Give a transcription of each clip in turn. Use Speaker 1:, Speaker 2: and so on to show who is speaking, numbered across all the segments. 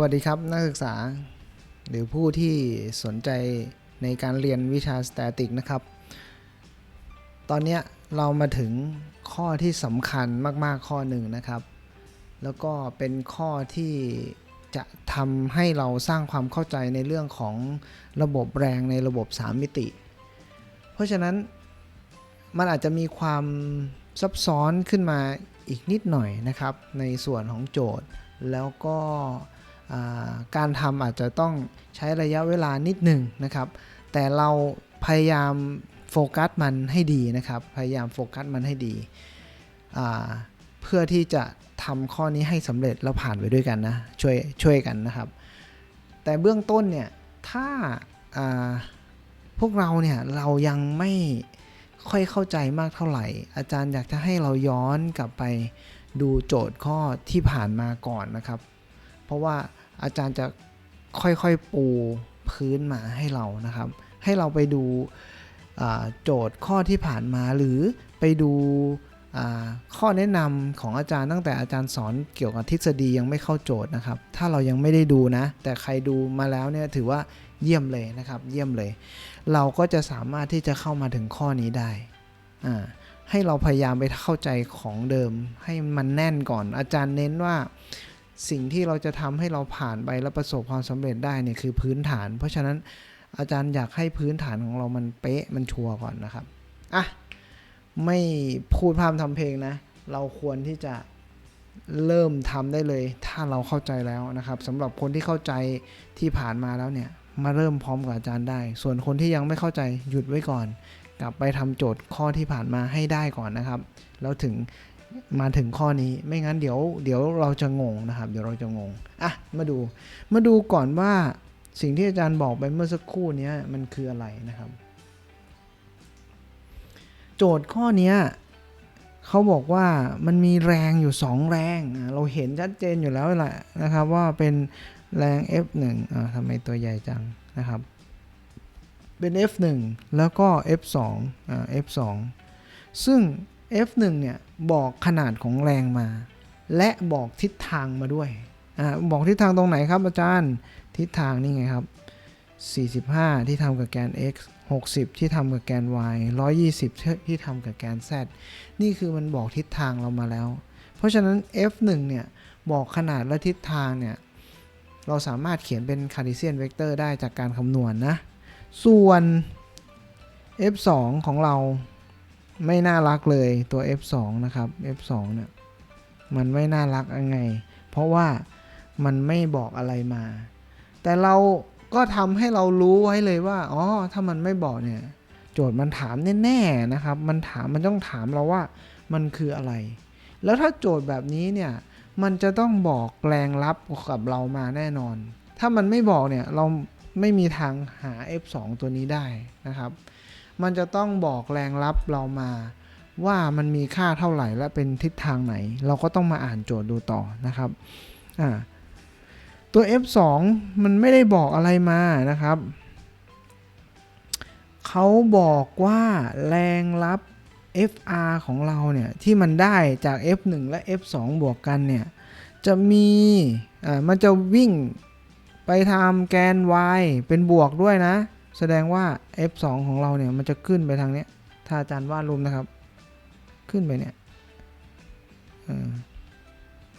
Speaker 1: วัสดีครับนักศึกษา หรือผู้ที่สนใจในการเรียนวิชาสแตติกนะครับ ตอนนี้เรามาถึงข้อที่สำคัญมากๆข้อหนึ่งนะครับ แล้วก็เป็นข้อที่จะทำให้เราสร้างความเข้าใจในเรื่องของระบบแรงในระบบ 3 มิติ เพราะฉะนั้นมันอาจจะมีความซับซ้อนขึ้นมาอีกนิดหน่อยนะครับ ในส่วนของโจทย์แล้วก็ การทำอาจจะต้องใช้ระยะเวลานิดหนึ่งนะครับ แต่เราพยายามโฟกัสมันให้ดีนะครับ พยายามโฟกัสมันให้ดี เพื่อที่จะทำข้อนี้ให้สำเร็จแล้วผ่านไปด้วยกันนะช่วยช่วยกันนะครับ แต่เบื้องต้นเนี่ยถ้าาพวกเราเนี่ยเรายังไม่ค่อยเข้าใจมากเท่าไหร่ อาจารย์อยากจะให้เราย้อนกลับไปดูโจทย์ข้อที่ผ่านมาก่อนนะครับ เพราะว่า อาจารย์จะค่อยๆปูพื้นมาให้เรานะครับ ให้เราไปดูโจทย์ข้อที่ผ่านมาหรือไปดูข้อแนะนำของอาจารย์ตั้งแต่อาจารย์สอนเกี่ยวกับทฤษฎียังไม่เข้าโจทย์นะครับ ถ้าเรายังไม่ได้ดูนะ แต่ใครดูมาแล้วเนี่ยถือว่าเยี่ยมเลยนะครับ เยี่ยมเลย เราก็จะสามารถที่จะเข้ามาถึงข้อนี้ได้ให้เราพยายามไปเข้าใจของเดิม ให้มันแน่นก่อนอาจารย์เน้นว่า สิ่งที่เราจะทำให้เราผ่านไปและประสบความสำเร็จได้เนี่ยคือพื้นฐาน เพราะฉะนั้นอาจารย์อยากให้พื้นฐานของเรามันเป๊ะมันชัวร์ก่อนนะครับอะไม่พูดพร่ำทำเพลงนะ เราควรที่จะเริ่มทำได้เลย ถ้าเราเข้าใจแล้วนะครับสำหรับคนที่เข้าใจที่ผ่านมาแล้วเนี่ย มาเริ่มพร้อมกับอาจารย์ได้ ส่วนคนที่ยังไม่เข้าใจหยุดไว้ก่อน กลับไปทำโจทย์ข้อที่ผ่านมาให้ได้ก่อนนะครับ แล้วถึง มาถึงข้อนี้ไม่งั้นเดี๋ยวเดี๋ยวเราจะงงนะครับ เดี๋ยวเราจะงงอะมาดูมาดูก่อนว่าสิ่งที่อาจารย์บอกไปเมื่อสักครู่นี้มันคืออะไรนะครับ โจทย์ข้อนี้เขาบอกว่ามันมีแรงอยู่ 2 แรง เราเห็นชัดเจนอยู่แล้วแหละนะครับว่าเป็นแรง F1 อ่าทำไมตัวใหญ่จังนะครับ เป็น F1 แล้วก็ F2 อ่า F2 ซึ่ง F1 เนี่ยบอกขนาดของแรงมา และบอกทิศทางมาด้วยอ่าบอกทิศทางตรงไหนครับอาจารย์ทิศทางนี่ไงครับ 45 ที่ทำกับแกน x 60 ที่ทำกับแกน y 120 ที่ทำกับแกน z นี่คือมันบอกทิศทางเรามาแล้ว เพราะฉะนั้น F1 เนี่ยบอกขนาดและทิศทางเนี่ยเราสามารถเขียนเป็นคาร์ t เ s ียนเวกเตอร์ได้จากการคำนวณนนะ ส่วน F2 ของเรา ไม่น่ารักเลยตัว F2 นะครับ F2 เนี่ยมันไม่น่ารักยังไง เพราะว่ามันไม่บอกอะไรมา แต่เราก็ทำให้เรารู้ไว้เลยว่าอ๋อถ้ามันไม่บอกเนี่ย โจทย์มันถามแน่ๆนะครับ มันถามมันต้องถามเราว่ามันคืออะไร แล้วถ้าโจทย์แบบนี้เนี่ยมันจะต้องบอกแรงรับกับเรามาแน่นอน ถ้ามันไม่บอกเนี่ยเราไม่มีทางหา F2 ตัวนี้ได้นะครับ มันจะต้องบอกแรงรับเรามาว่ามันมีค่าเท่าไหร่และเป็นทิศทางไหน เราก็ต้องมาอ่านโจทย์ดูต่อนะครับอ่าตัว F2 มันไม่ได้บอกอะไรมานะครับเขาบอกว่าแรงรับ FR ของเราเนี่ยที่มันได้จาก F1 และ F2 บวกกันเนี่ยจะมีอ่ามันจะวิ่งไปทำแกน y เป็นบวกด้วยนะ แสดงว่า f2 ของเราเนี่ยมันจะขึ้นไปทางเนี้ย ถ้าอาจารย์วาดรูปนะครับ ขึ้นไปเนี่ย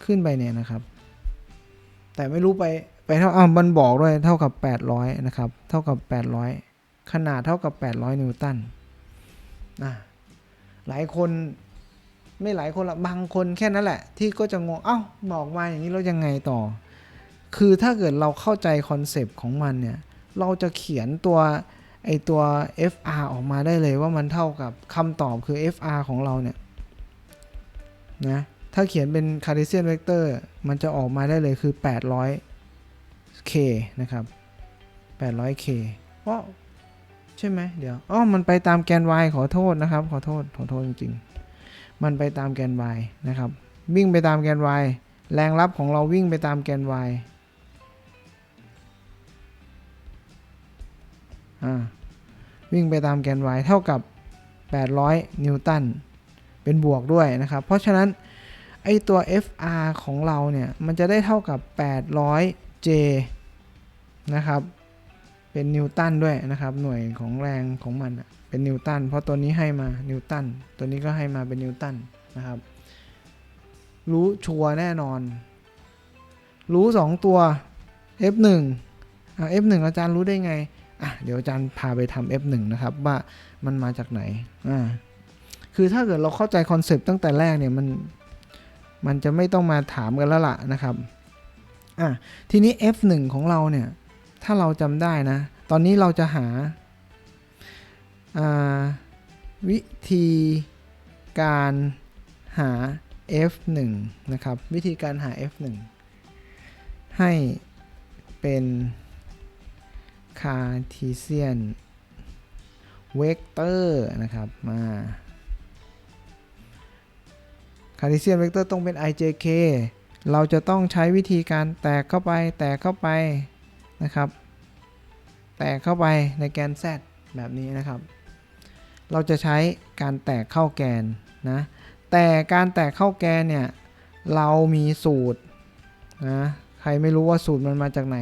Speaker 1: ขึ้นไปเนี่ยนะครับ แต่ไม่รู้ไปไปเท่าอ้าวมันบอกด้วยเท่ากับ 800 นะครับ เท่ากับ 800 ขนาดเท่ากับ 800 นิวตันนะหลายคนไม่หลายคนละบางคนแค่นั้นแหละ ที่ก็จะงงเอ้าบอกมาอย่างนี้แล้วยังไงต่อ คือถ้าเกิดเราเข้าใจคอนเซปต์ของมันเนี่ย เราจะเขียนตัวไอตัว FR ออกมาได้เลยว่ามันเท่ากับคำตอบคือ FR ของเราเนี่ยนะถ้าเขียนเป็น Cartesian vector มันจะออกมาได้เลยคือ 800k นะครับ 800k ว้าใช่ไหมเดี๋ยวอ๋อมันไปตามแกน y ขอโทษนะครับ ขอโทษขอโทษจริงๆ มันไปตามแกน y นะครับ วิ่งไปตามแกน y แรงรับของเราวิ่งไปตามแกน y วิ่งไปตามแกน y เท่ากับ 800 นิวตัน เป็นบวกด้วยนะครับ เพราะฉะนั้นไอตัว FR ของเราเนี่ย มันจะได้เท่ากับ 800J j นะครับ เป็นนิวตันด้วยนะครับ หน่วยของแรงของมันเป็นนิวตัน เพราะตัวนี้ให้มานิวตัน ตัวนี้ก็ให้มาเป็นนิวตันนะครับ รู้ชัวร์แน่นอน รู้ 2 ตัว F1 อะ F1 อาจารย์รู้ได้ไง อะเดี๋ยวอาจารย์พาไปทำ F1 นะครับ ว่ามันมาจากไหนอ่าคือถ้าเกิดเราเข้าใจคอนเซปต์ตั้งแต่แรกเนี่ยมันมันจะไม่ต้องมาถามกันแล้วล่ะนะครับอะทีนี้ F1 ของเราเนี่ยถ้าเราจำได้นะ ตอนนี้เราจะหาอ่าวิธีการหา F1 นะครับ วิธีการหา F1 ให้เป็น คาร์ทีเซียนเวกเตอร์นะครับมาคาร์ทีเซียนเวกเตอร์ต้องเป็น ijk เราจะต้องใช้วิธีการแตกเข้าไป แตกเข้าไปนะครับ แตกเข้าไปในแกน z แบบนี้นะครับ เราจะใช้การแตกเข้าแกนนะ แต่การแตกเข้าแกนเนี่ย เรามีสูตรนะ ใครไม่รู้ว่าสูตรมันมาจากไหน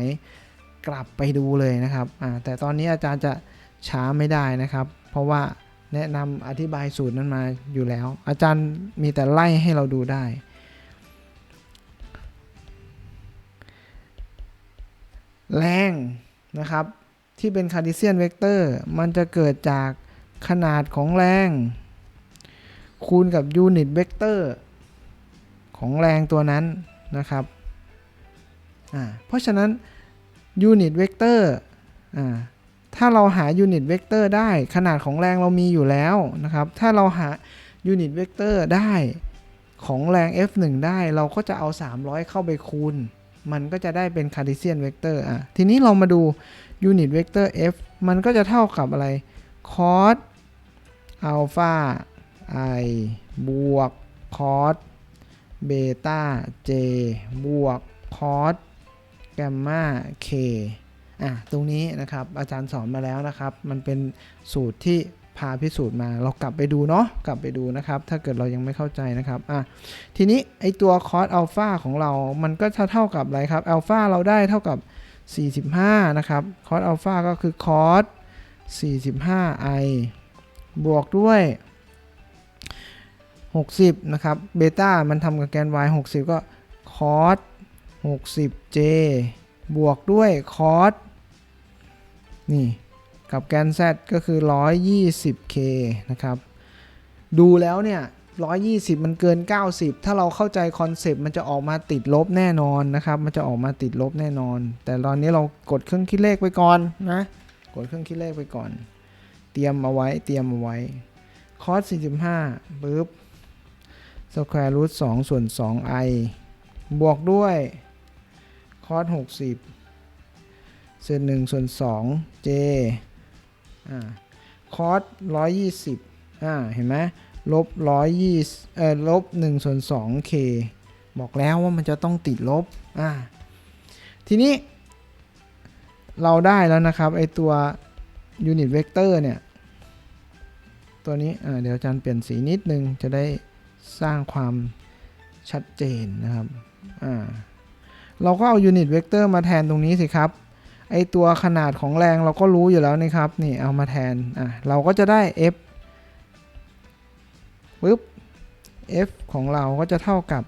Speaker 1: กลับไปดูเลยนะครับแต่ตอนนี้อาจารย์จะช้าไม่ได้นะครับ เพราะว่าแนะนำอธิบายสูตรนั้นมาอยู่แล้ว อาจารย์มีแต่ไล่ให้เราดูได้ แรงนะครับ ที่เป็นคาร์ดิเซียนเวกเตอร์มันจะเกิดจากขนาดของแรง คูณกับยูนิตเวกเตอร์ของแรงตัวนั้นนะครับ เพราะฉะนั้น ยูนิตเวกเตอร์ถ้าเราหายูนิตเวกเตอร์ได้ขนาดของแรงเรามีอยู่แล้วนะครับ ถ้าเราหายูนิตเวกเตอร์ได้ของแรง F1 ได้เราก็จะเอา 300 เข้าไปคูณ มันก็จะได้เป็นคาร์ t เซียนเวกเตอร์อะทีนี้เรามาดูยูนิตเวกเตอร์ F มันก็จะเท่ากับอะไร cos อัลฟา i บวก cos เบต้า j บวก cos แกมมา k อะตรงนี้นะครับอาจารย์สอนมาแล้วนะครับ มันเป็นสูตรที่พาพิสูจน์มาเรากลับไปดูเนาะกลับไปดูนะครับ ถ้าเกิดเรายังไม่เข้าใจนะครับอะทีนี้ไอตัว cos อัลฟาของเรา มันก็จะเท่ากับอะไรครับอัลฟาเราได้เท่ากับ 45 นะครับ cos อัลฟาก็คือ cos 45 i บวกด้วย 60 นะครับเบต้ามันทำกับแกน y 60 ก็ cos 60j บวกด้วย cos นี่กับแกน z ก็คือ 120k นะครับ ดูแล้วเนี่ย 120 มันเกิน 90 ถ้าเราเข้าใจคอนเซปต์มันจะออกมาติดลบแน่นอนนะครับ มันจะออกมาติดลบแน่นอน แต่ตอนนี้เรากดเครื่องคิดเลขไปก่อนนะ กดเครื่องคิดเลขไปก่อน เตรียมเอาไว้ เตรียมเอาไว้ cos 45ปึ๊บ square root 2ส่วน 2i บวกด้วย cos 60เศษ1ส่วน2 j อ่า cos 120อ่าเห็นไหมลบ120เอ่อลบ1ส่วน 2k บอกแล้วว่ามันจะต้องติดลบอ่าทีนี้ เราได้แล้วนะครับ ไอตัว unit vector เนี่ย ตัวนี้อ่าเดี๋ยวอาจารย์เปลี่ยนสีนิดนึง จะได้สร้างความชัดเจนนะครับอ่า เราก็เอายูนิตเวกเตอร์มาแทนตรงนี้สิครับ ไอตัวขนาดของแรงเราก็รู้อยู่แล้วนี่ครับ นี่เอามาแทน อะ เราก็จะได้ f ปึ๊บ f ของเราก็จะเท่ากับ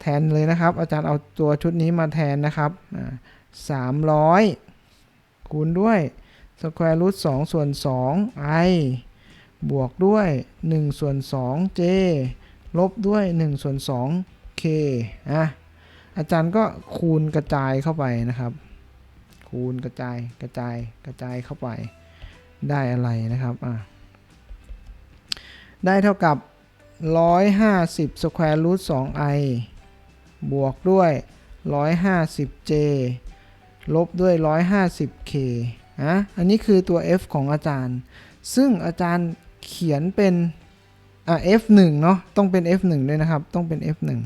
Speaker 1: แทนเลยนะครับ อาจารย์เอาตัวชุดนี้มาแทนนะครับอ่าสามร้อยคูณด้วย square root 2ส่วน2 i บวกด้วย1ส่วน2 j ลบด้วย1ส่วน2 k อะ อาจารย์ก็คูณกระจายเข้าไปนะครับ คูณกระจายกระจายกระจายเข้าไปได้อะไรนะครับอะได้เท่ากับ 150 square root 2i บวกด้วย 150j ลบด้วย 150k นะอันนี้คือตัว f ของอาจารย์ ซึ่งอาจารย์เขียนเป็นอ่า f1 เนาะต้องเป็น f1 ด้วยนะครับ ต้องเป็น f1 อ่า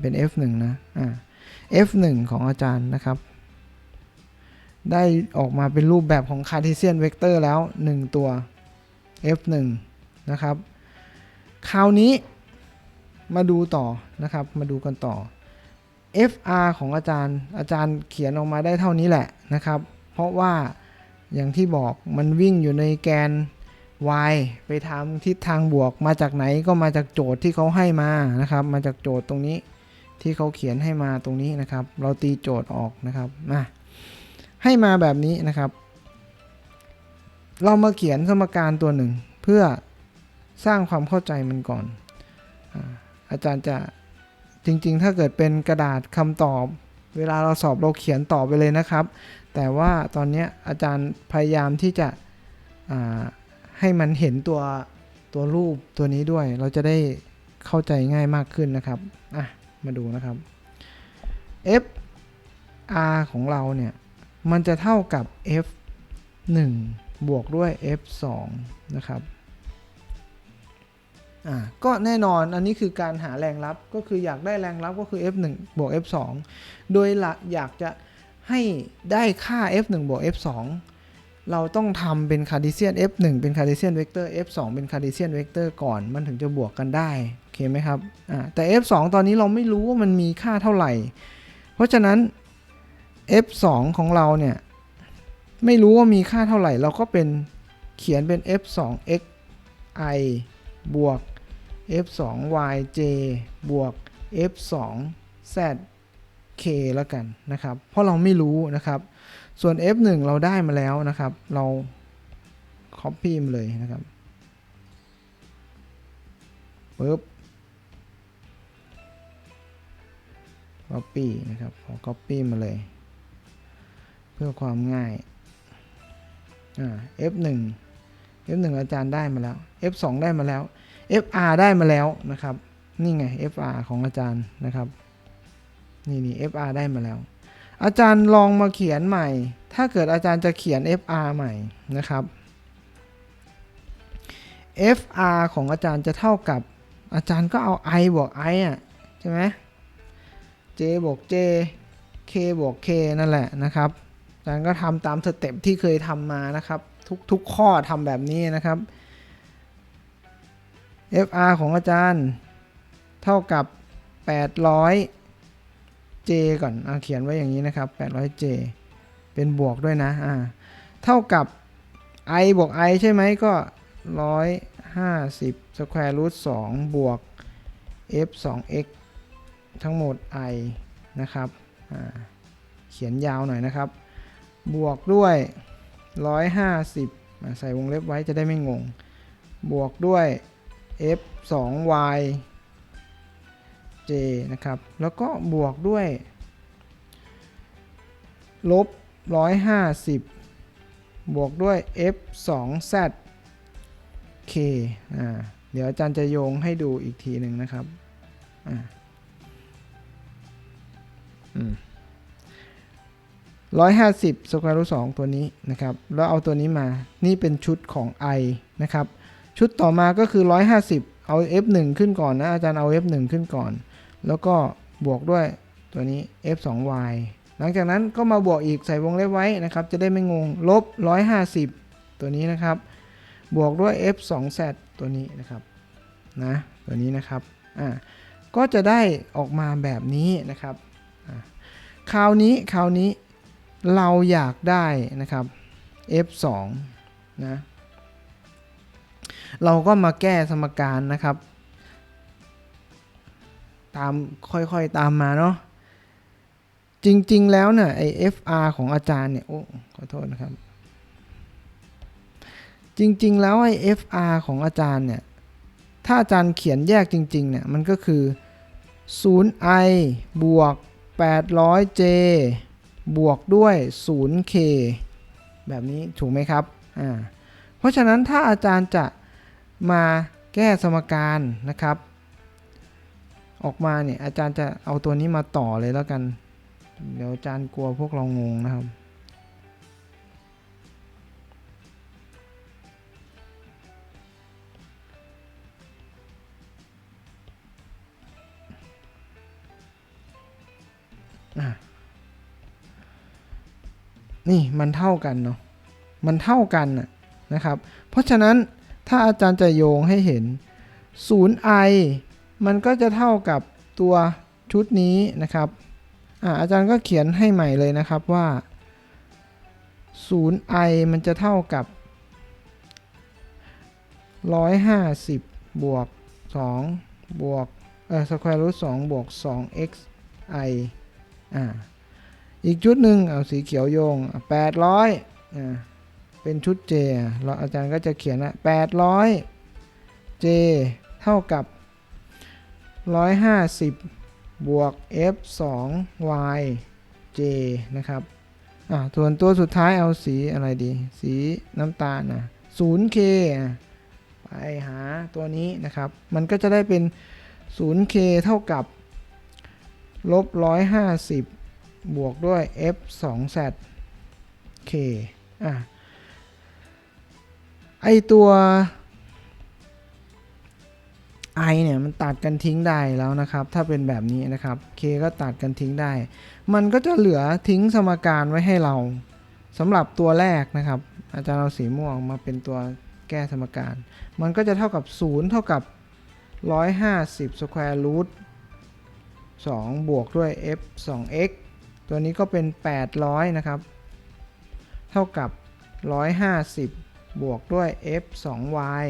Speaker 1: เป็น f1 นะอ่า f1 ของอาจารย์นะครับ ได้ออกมาเป็นรูปแบบของคาร์ t เซียนเวกเตอร์แล้ว 1 ตัว f1 นะครับ คราวนี้มาดูต่อนะครับ มาดูกันต่อ FR ของอาจารย์อาจารย์เขียนออกมาได้เท่านี้แหละนะครับ เพราะว่าอย่างที่บอกมันวิ่งอยู่ในแกน y ไปทางทิศทางบวกมาจากไหนก็มาจากโจทย์ที่เขาให้มานะครับ มาจากโจทย์ตรงนี้ ที่เขาเขียนให้มาตรงนี้นะครับ เราตีโจทย์ออกนะครับมาให้มาแบบนี้นะครับ เรามาเขียนสมการตัวหนึ่ง เพื่อสร้างความเข้าใจมันก่อน อาจารย์จะจริง ๆ ถ้าเกิดเป็นกระดาษคำตอบ เวลาเราสอบเราเขียนตอบไปเลยนะครับ แต่ว่าตอนนี้อาจารย์พยายามที่จะให้มันเห็นตัวตัวรูปตัวนี้ด้วย เราจะได้เข้าใจง่ายมากขึ้นนะครับอะ มาดูนะครับ f r ของเราเนี่ย มันจะเท่ากับ f 1 บวกด้วย f 2นะครับอ่าก็แน่นอนอันนี้คือการหาแรงรับก็คืออยากได้แรงรับก็คือ f 1บวก f 2โดยหลักอยากจะให้ได้ค่า f 1บวก f 2 เราต้องทำเป็นคาร์ดิเซียน f 1 เป็นคาร์ดิเซียนเวกเตอร์ f 2 เป็นคาร์ดิเซียนเวกเตอร์ก่อน มันถึงจะบวกกันได้ โอเคไหมครับอ่าแต่ f 2 ตอนนี้เราไม่รู้ว่ามันมีค่าเท่าไหร่ เพราะฉะนั้น f 2 ของเราเนี่ย ไม่รู้ว่ามีค่าเท่าไหร่ เราก็เป็นเขียนเป็น f 2 x i บวก f 2 y j บวก f 2 z k แล้วกันนะครับ เพราะเราไม่รู้นะครับ ส่วน f 1 เราได้มาแล้วนะครับ เรา copy มาเลยนะครับปึ๊บ copy นะครับขอ copy มาเลย เพื่อความง่ายอ่า F1 F1 อาจารย์ได้มาแล้ว F2 ได้มาแล้ว FR ได้มาแล้วนะครับ นี่ไง FR ของอาจารย์นะครับ นี่นี่ FR ได้มาแล้ว อาจารย์ลองมาเขียนใหม่ ถ้าเกิดอาจารย์จะเขียน FR ใหม่นะครับ FR ของอาจารย์จะเท่ากับอาจารย์ก็เอา i บวก i อะใช่ไหม j บวก j k บวก k นั่นแหละนะครับ อาจารย์ก็ทำตามสเต็ปที่เคยทำมานะครับ ทุกทุกข้อทำแบบนี้นะครับ FR ของอาจารย์เท่ากับ 800 J ก่อนเอาเขียนไว้อย่างนี้นะครับ 800 J เป็นบวกด้วยนะอ่าเท่ากับ i บวก i ใช่ไหมก็ 150 square root 2บวก f 2 x ทั้งหมด i นะครับเขียนยาวหน่อยนะครับ บวกด้วย 150อ่าใส่วงเล็บไว้จะได้ไม่งง บวกด้วย f 2 y j นะครับ แล้วก็บวกด้วยลบ 150 บวกด้วย f 2 z k อ่า เดี๋ยวอาจารย์จะโยงให้ดูอีกทีหนึ่งนะครับ อ่าอืมร้อยห้าสิบสแควร์รูทสองตัวนี้นะครับ แล้วเอาตัวนี้มา นี่เป็นชุดของ i นะครับ ชุดต่อมาก็คือ 150 เอา f 1ขึ้นก่อนนะ อาจารย์เอา f 1ขึ้นก่อน แล้วก็บวกด้วยตัวนี้ f 2 y หลังจากนั้นก็มาบวกอีกใส่วงเล็บไว้นะครับ จะได้ไม่งงลบ 150 ตัวนี้นะครับ บวกด้วย f 2 z ตัวนี้นะครับนะตัวนี้นะครับอ่าก็จะได้ออกมาแบบนี้นะครับอ่าคราวนี้คราวนี้เราอยากได้นะครับ f 2นะเราก็มาแก้สมการนะครับ ตามค่อยๆตามมาเนาะจริง ๆ แล้วเนี่ยไอ FR ของอาจารย์เนี่ยโอ้ขอโทษนะครับ จริง ๆ แล้วไอ FR ของอาจารย์เนี่ยถ้าอาจารย์เขียนแยกจริง ๆ เนี่ยมันก็คือ 0i บวก 800j บวกด้วย 0k แบบนี้ถูกไหมครับอ่าเพราะฉะนั้นถ้าอาจารย์จะมาแก้สมการนะครับ ออกมาเนี่ยอาจารย์จะเอาตัวนี้มาต่อเลยแล้วกัน เดี๋ยวอาจารย์กลัวพวกเรางงนะครับ นี่มันเท่ากันเนาะ มันเท่ากันนะนะครับ เพราะฉะนั้นถ้าอาจารย์จะโยงให้เห็น 0i มันก็จะเท่ากับตัวชุดนี้นะครับอะอาจารย์ก็เขียนให้ใหม่เลยนะครับว่า 0i มันจะเท่ากับ 150 บวก 2 บวก เออ square root 2บวก 2x i อ่า อีกชุดหนึ่งเอาสีเขียวโยงอะ800อ่าเป็นชุด j อะเราอาจารย์ก็จะเขียนว่า800 j เท่ากับ 150 บวก f 2 y j นะครับอ่าส่วนตัวสุดท้ายเอาสีอะไรดี สีน้ำตาลนะ 0k ไปหาตัวนี้นะครับ มันก็จะได้เป็น 0k เท่ากับลบ 150 บวกด้วย f 2 z k อะไอตัว i เนี่ยมันตัดกันทิ้งได้แล้วนะครับ ถ้าเป็นแบบนี้นะครับ k ก็ตัดกันทิ้งได้ มันก็จะเหลือทิ้งสมการไว้ให้เราสำหรับตัวแรกนะครับ อาจารย์เอาสีม่วงมาเป็นตัวแก้สมการ มันก็จะเท่ากับ 0 เท่ากับ 150 square root 2 บวกด้วย f 2x ตัวนี้ก็เป็น 800 นะครับ เท่ากับ 150 บวกด้วย f 2y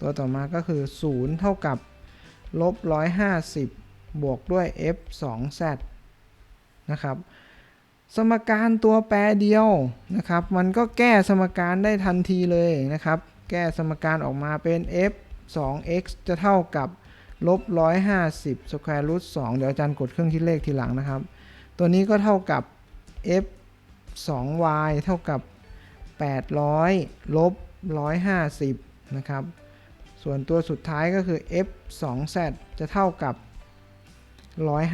Speaker 1: ตัวต่อมาก็คือ 0 เท่ากับลบ150 บวกด้วย f 2 z นะครับ สมการตัวแปรเดียวนะครับ มันก็แก้สมการได้ทันทีเลยนะครับ แก้สมการออกมาเป็น f 2x จะเท่ากับลบ150 square root 2เดี๋ยวอาจารย์กดเครื่องคิดเลขทีหลังนะครับ ตัวนี้ก็เท่ากับ f 2y เท่ากับ 800 ลบ 150 นะครับ ส่วนตัวสุดท้ายก็คือ f 2 z จะเท่ากับ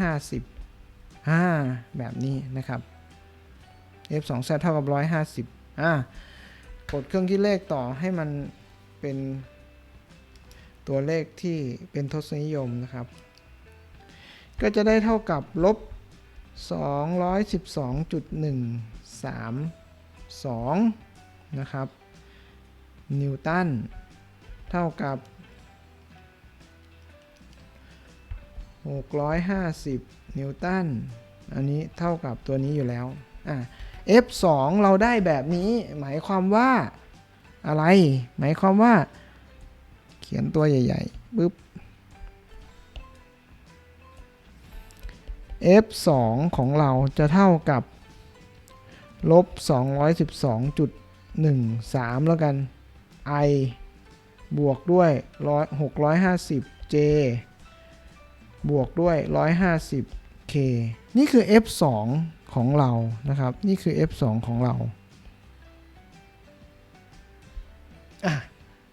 Speaker 1: 150อ่าแบบนี้นะครับ f 2 z เท่ากับ 150อ่ากดเครื่องคิดเลขต่อให้มันเป็นตัวเลขที่เป็นทศนิยมนะครับ ก็จะได้เท่ากับลบ 212.132 นะครับ นิวตัน เท่ากับ 650 นิวตัน อันนี้เท่ากับตัวนี้อยู่แล้วอะ F2 เราได้แบบนี้หมายความว่าอะไร หมายความว่า เขียนตัวใหญ่ๆปึ๊บ F2 ของเราจะเท่ากับลบ212.13 แล้วกัน I บวกด้วย650 J บวกด้วย150 K นี่คือ F2 ของเรานะครับ นี่คือ F2 ของเรา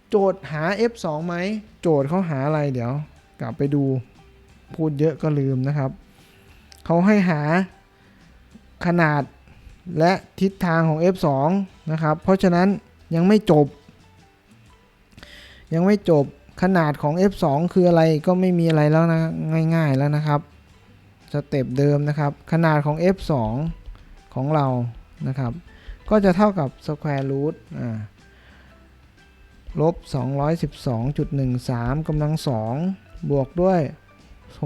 Speaker 1: โจทย์หา F2 ไหม โจทย์เขาหาอะไรเดี๋ยวกลับไปดูพูดเยอะก็ลืมนะครับ เขาให้หาขนาดและทิศทางของ F2 นะครับ เพราะฉะนั้นยังไม่จบ ยังไม่จบขนาดของ F2 คืออะไรก็ไม่มีอะไรแล้วนะ ง่ายๆแล้วนะครับสเต็ปเดิมนะครับ ขนาดของ F2 ของเรานะครับ ก็จะเท่ากับ square root อ่าลบ 212.13กำลัง 2 บวกด้วย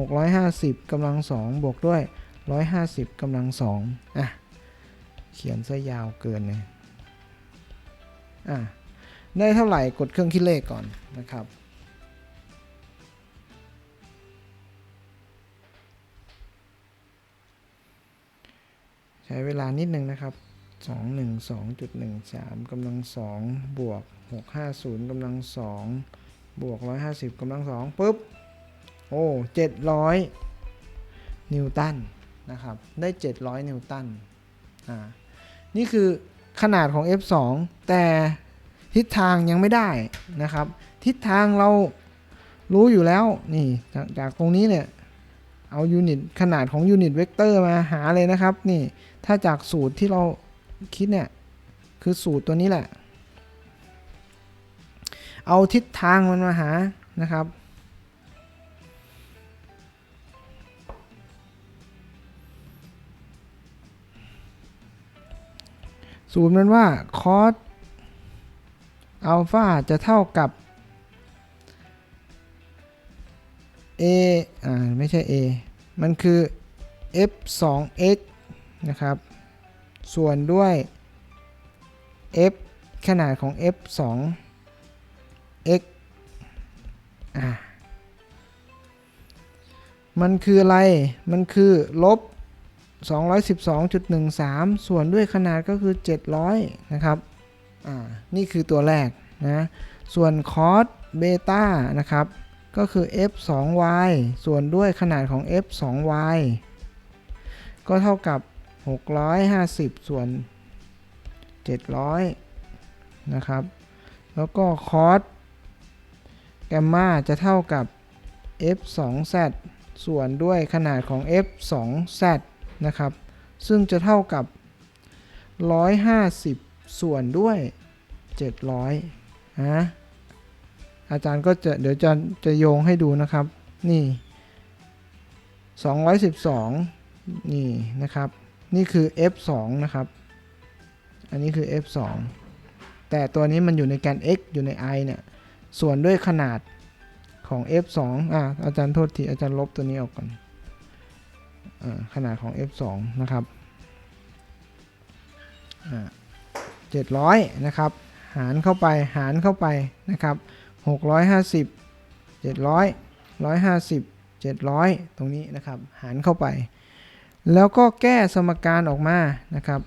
Speaker 1: 650กำลัง 2 บวกด้วย 150กำลัง 2 อะ เขียนซะยาวเกินเลยอะ ได้เท่าไหร่กดเครื่องคิดเลขก่อนนะครับ ใช้เวลานิดนึงนะครับ 212.13กำลัง2บวก 650กำลัง2บวก 150กำลัง2ปุ๊บ โอ้ 700 นิวตันนะครับ ได้ 700 นิวตัน อ่า นี่คือขนาดของ F2 แต่ ทิศทางยังไม่ได้นะครับ ทิศทางเรารู้อยู่แล้วนี่จากจากตรงนี้เนี่ยเอายูนิตขนาดของยูนิตเวกเตอร์มาหาเลยนะครับนี่ถ้าจากสูตรที่เราคิดเนี่ยคือสูตรตัวนี้แหละ เอาทิศทางมันมาหานะครับสูตรมันว่าค อัลฟาจะเท่ากับ a อ่า ไม่ใช่ a มันคือ f 2 x นะครับ ส่วนด้วย f ขนาดของ f 2 x อ่า มันคืออะไร มันคือลบ212.13 ส่วนด้วยขนาดก็คือ 700 นะครับ นี่คือตัวแรกนะ ส่วนคอสเบต้านะครับ ก็คือ f 2 y ส่วนด้วยขนาดของ f 2 y ก็เท่ากับ 650 ส่วน 700 นะครับ แล้วก็คอสแกมมาจะเท่ากับ f 2 z ส่วนด้วยขนาดของ f 2 z นะครับ ซึ่งจะเท่ากับ 150 ส่วนด้วย 700นะอาจารย์ก็จะเดี๋ยวจะจะโยงให้ดูนะครับ นี่ 212 นี่นะครับ นี่คือ f 2 นะครับ อันนี้คือ f 2 แต่ตัวนี้มันอยู่ในแกน x อยู่ใน i เนี่ย ส่วนด้วยขนาดของ f 2 อะอาจารย์โทษที อาจารย์ลบตัวนี้ออกก่อนอขนาดของ f 2 นะครับ อ่า 700นะครับหารเข้าไปหารเข้าไปนะครับ650 700 150 700 ตรงนี้นะครับหารเข้าไป แล้วก็แก้สมการออกมานะครับ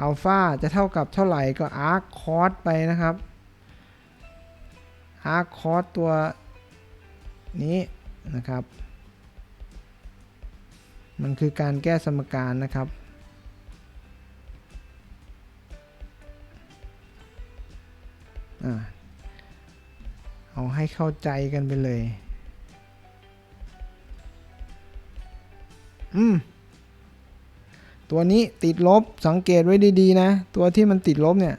Speaker 1: อัลฟาจะเท่ากับเท่าไหร่ก็อาร์คคอสไปนะครับอาร์คคอสตัวนี้นะครับ มันคือการแก้สมการนะครับ เอาให้เข้าใจกันไปเลย อืม ตัวนี้ติดลบสังเกตไว้ดี ๆ นะ ตัวที่มันติดลบเนี่ย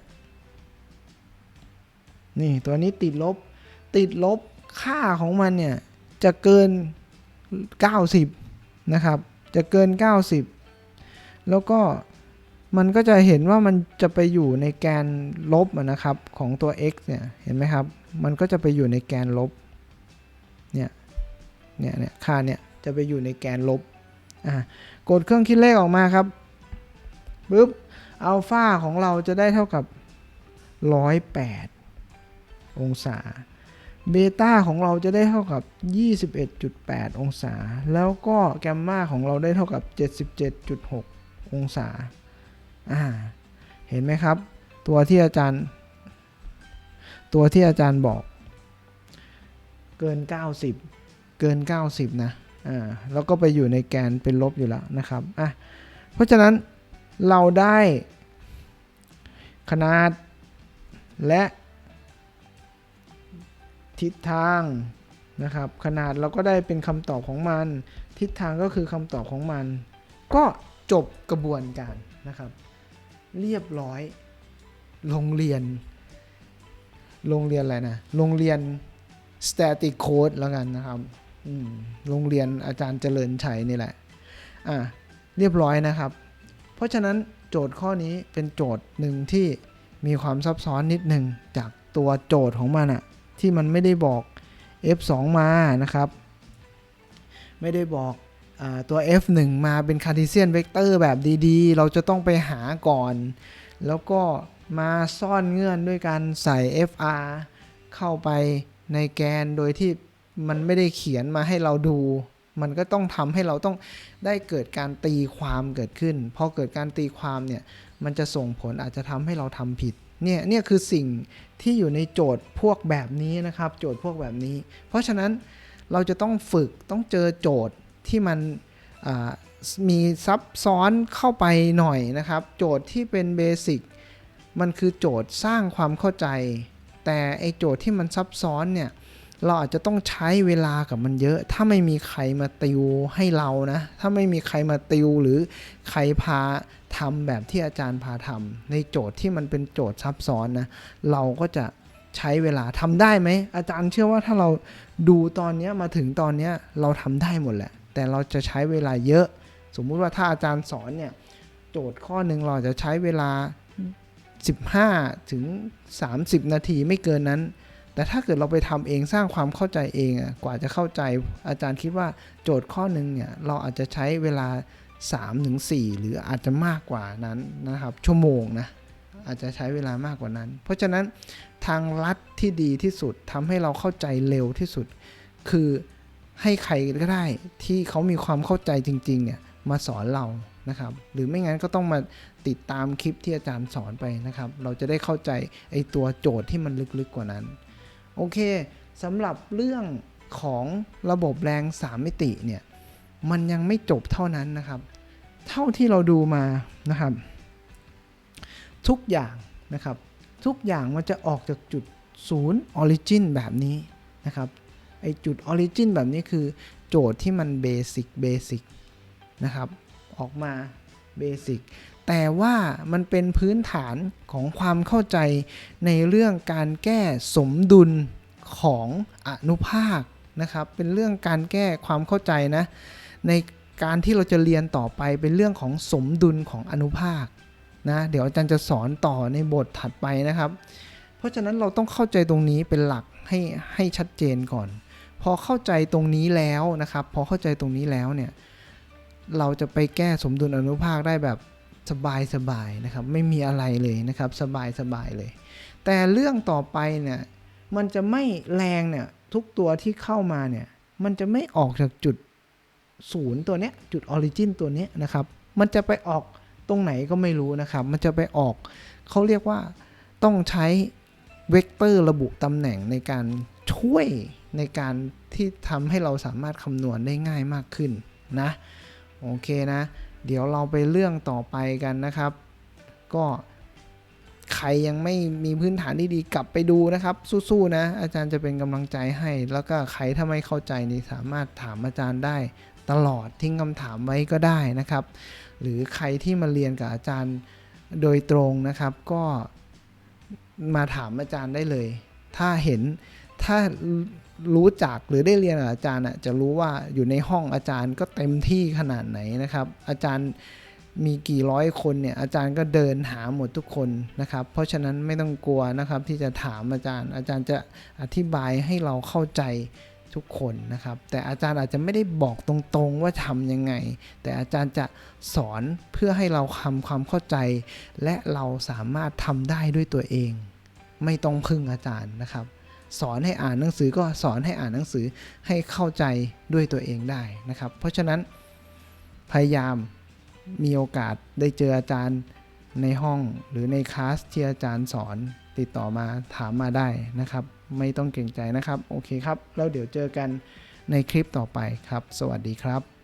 Speaker 1: นี่ตัวนี้ติดลบ ติดลบค่าของมันเนี่ย จะเกิน 90 นะครับ จะเกิน 90 แล้วก็ มันก็จะเห็นว่ามันจะไปอยู่ในแกนลบนะครับของตัว x เนี่ย เห็นไหมครับ มันก็จะไปอยู่ในแกนลบ เนี่ย เนี่ยเนี่ยค่าเนี่ยจะไปอยู่ในแกนลบ อ่ากดเครื่องคิดเลขออกมาครับปึ๊บอัลฟาของเราจะได้เท่ากับ 108 องศา เบต้าของเราจะได้เท่ากับ 21.8 องศา แล้วก็แกมมาของเราได้เท่ากับ 77.6 องศา อ่าเห็นไหมครับ ตัวที่อาจารย์ ตัวที่อาจารย์บอก เกิน 90 เกิน 90 นะอ่าแล้วก็ไปอยู่ในแกนเป็นลบอยู่แล้วนะครับอะเพราะฉะนั้นเราได้ขนาดและทิศทางนะครับ ขนาดเราก็ได้เป็นคำตอบของมัน ทิศทางก็คือคำตอบของมัน ก็จบกระบวนการนะครับ เรียบร้อย โรงเรียน โรงเรียนอะไรนะ โรงเรียน static code แล้วกันนะครับโรงเรียนอาจารย์เจริญชัยนี่แหละ อะ เรียบร้อยนะครับ เพราะฉะนั้นโจทย์ข้อนี้เป็นโจทย์หนึ่งที่มีความซับซ้อนนิดหนึ่งจากตัวโจทย์ของมันอะที่มันไม่ได้บอก f2 มานะครับ ไม่ได้บอก ตัว f1 มาเป็นคาร์ติเซียนเวกเตอร์แบบดีๆ เราจะต้องไปหาก่อน แล้วก็มาซ่อนเงื่อนด้วยการใส่ fr เข้าไปในแกนโดยที่มันไม่ได้เขียนมาให้เราดู มันก็ต้องทำให้เราต้องได้เกิดการตีความเกิดขึ้น พอเกิดการตีความเนี่ย มันจะส่งผลอาจจะทำให้เราทำผิด เนี่ย เนี่ยคือสิ่งที่อยู่ในโจทย์พวกแบบนี้นะครับ โจทย์พวกแบบนี้ เพราะฉะนั้นเราจะต้องฝึกต้องเจอโจทย์ ที่มันมีซับซ้อนเข้าไปหน่อยนะครับ โจทย์ที่เป็นเบสิกมันคือโจทย์สร้างความเข้าใจ แต่ไอโจทย์ที่มันซับซ้อนเนี่ยเราอาจจะต้องใช้เวลากับมันเยอะ ถ้าไม่มีใครมาติวให้เรานะ ถ้าไม่มีใครมาติวหรือใครพาทำแบบที่อาจารย์พาทำในโจทย์ที่มันเป็นโจทย์ซับซ้อนนะ เราก็จะใช้เวลาทำได้ไหม อาจารย์เชื่อว่าถ้าเราดูตอนนี้มาถึงตอนนี้เราทำได้หมดแหละ แต่เราจะใช้เวลาเยอะ สมมุติว่าถ้าอาจารย์สอนเนี่ยโจทย์ข้อหนึ่งเราจะใช้เวลา 15 ถึง 30 นาทีไม่เกินนั้น แต่ถ้าเกิดเราไปทำเองสร้างความเข้าใจเองกว่าจะเข้าใจ อาจารย์คิดว่าโจทย์ข้อหนึ่งเนี่ยเราอาจจะใช้เวลา3ถึง4หรืออาจจะมากกว่านั้นนะครับ ชั่วโมงนะอาจจะใช้เวลามากกว่านั้น เพราะฉะนั้นทางลัดที่ดีที่สุดทำให้เราเข้าใจเร็วที่สุด คือ ให้ใครก็ได้ที่เขามีความเข้าใจจริง ๆ เนี่ยมาสอนเรานะครับ หรือไม่งั้นก็ต้องมาติดตามคลิปที่อาจารย์สอนไปนะครับ เราจะได้เข้าใจไอ้ตัวโจทย์ที่มันลึกๆกว่านั้น โอเคสำหรับเรื่องของระบบแรง 3 มิติเนี่ยมันยังไม่จบเท่านั้นนะครับ เท่าที่เราดูมานะครับ ทุกอย่างนะครับ ทุกอย่างมันจะออกจากจุดศูนย์ออริจินแบบนี้นะครับ ไอจุดออริจินแบบนี้คือโจทย์ที่มันเบสิกเบสิกนะครับ ออกมาเบสิกแต่ว่ามันเป็นพื้นฐานของความเข้าใจในเรื่องการแก้สมดุลของอนุภาคนะครับ เป็นเรื่องการแก้ความเข้าใจนะ ในการที่เราจะเรียนต่อไปเป็นเรื่องของสมดุลของอนุภาคนะเดี๋ยวอาจารย์จะสอนต่อในบทถัดไปนะครับ เพราะฉะนั้นเราต้องเข้าใจตรงนี้เป็นหลักให้ให้ชัดเจนก่อน พอเข้าใจตรงนี้แล้วนะครับ พอเข้าใจตรงนี้แล้วเนี่ย เราจะไปแก้สมดุลอนุภาคได้แบบสบายสบายๆนะครับ ไม่มีอะไรเลยนะครับ สบายสบายๆเลย แต่เรื่องต่อไปเนี่ย มันจะไม่แรงเนี่ย ทุกตัวที่เข้ามาเนี่ย มันจะไม่ออกจากจุดศูนย์ตัวเนี้ย จุดออริจินตัวเนี้ยนะครับ มันจะไปออกตรงไหนก็ไม่รู้นะครับ มันจะไปออก เขาเรียกว่าต้องใช้เวกเตอร์ระบุตำแหน่งในการช่วย ในการที่ทำให้เราสามารถคำนวณได้ง่ายมากขึ้นนะโอเคนะ เดี๋ยวเราไปเรื่องต่อไปกันนะครับ ก็ใครยังไม่มีพื้นฐานที่ดีกลับไปดูนะครับ สู้ๆนะ อาจารย์จะเป็นกำลังใจให้ แล้วก็ใครถ้าไม่เข้าใจนี่สามารถถามอาจารย์ได้ตลอดทิ้งคำถามไว้ก็ได้นะครับ หรือใครที่มาเรียนกับอาจารย์โดยตรงนะครับ ก็มาถามอาจารย์ได้เลย ถ้าเห็น ถ้ารู้จักหรือได้เรียนกับอาจารย์จะรู้ว่าอยู่ในห้องอาจารย์ก็เต็มที่ขนาดไหนนะครับ อาจารย์มีกี่ร้อยคนเนี่ยอาจารย์ก็เดินหาหมดทุกคนนะครับ เพราะฉะนั้นไม่ต้องกลัวนะครับที่จะถามอาจารย์ อาจารย์จะอธิบายให้เราเข้าใจทุกคนนะครับ แต่อาจารย์อาจจะไม่ได้บอกตรงๆว่าทำยังไง แต่อาจารย์จะสอนเพื่อให้เราทำความเข้าใจ และเราสามารถทำได้ด้วยตัวเอง ไม่ต้องพึ่งอาจารย์นะครับ สอนให้อ่านหนังสือก็สอนให้อ่านหนังสือให้เข้าใจด้วยตัวเองได้นะครับ เพราะฉะนั้นพยายามมีโอกาสได้เจออาจารย์ในห้องหรือในคลาสที่อาจารย์สอนติดต่อมาถามมาได้นะครับ ไม่ต้องเกรงใจนะครับ โอเคครับ แล้วเดี๋ยวเจอกันในคลิปต่อไปครับ สวัสดีครับ